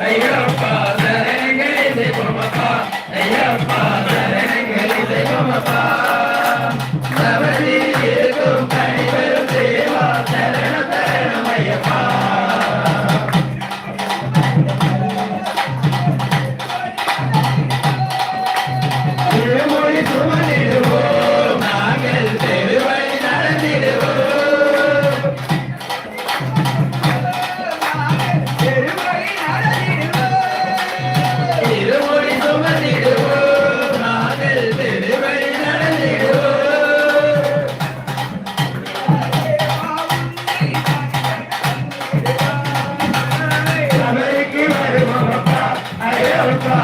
ஐயப்பா சரணங்களை செய்வோமப்பா ஐயப்பா சரணங்களை செய்வோமப்பா தவறி ஐயப்பா